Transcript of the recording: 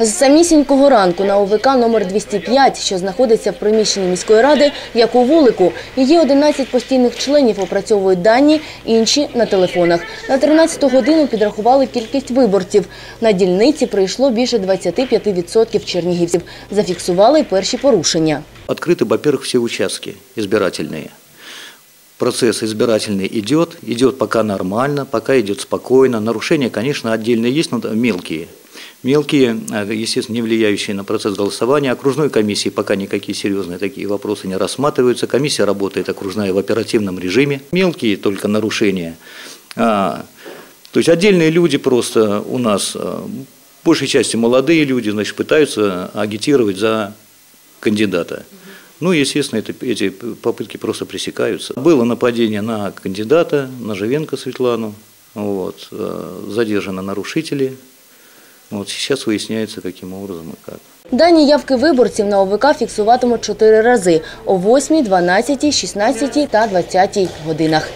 З самісінького ранку на ОВК номер 205, що знаходиться в приміщенні міської ради, як у вулику. Її 11 постійних членів опрацьовують дані, інші – на телефонах. На 13 годину підрахували кількість виборців. На дільниці прийшло більше 25% чернігівців. Зафіксували й перші порушення. Открыты, во-первых, все участки избирательные. Процесс избирательный идет, идет пока нормально, пока идет спокойно. Нарушения, конечно, отдельные есть, но мелкие. Мелкие, э, естественно, не влияющие на процесс голосования. Окружной комиссии пока никакие серьезные такие вопросы не рассматриваются. Комиссия работает окружная в оперативном режиме. Мелкие только нарушения. А, то есть отдельные люди просто у нас, э, большей части молодые люди, значит, пытаются агитировать за кандидата. Ну, естественно, это, эти попытки просто пресекаются. Было нападение на кандидата, на Живенко Светлану, вот, задержаны нарушители. Вот, сейчас выясняется, каким образом и как. Дані явки виборців на ОВК фіксуватимуть чотири рази – о 8, 12, 16 та 20 годинах.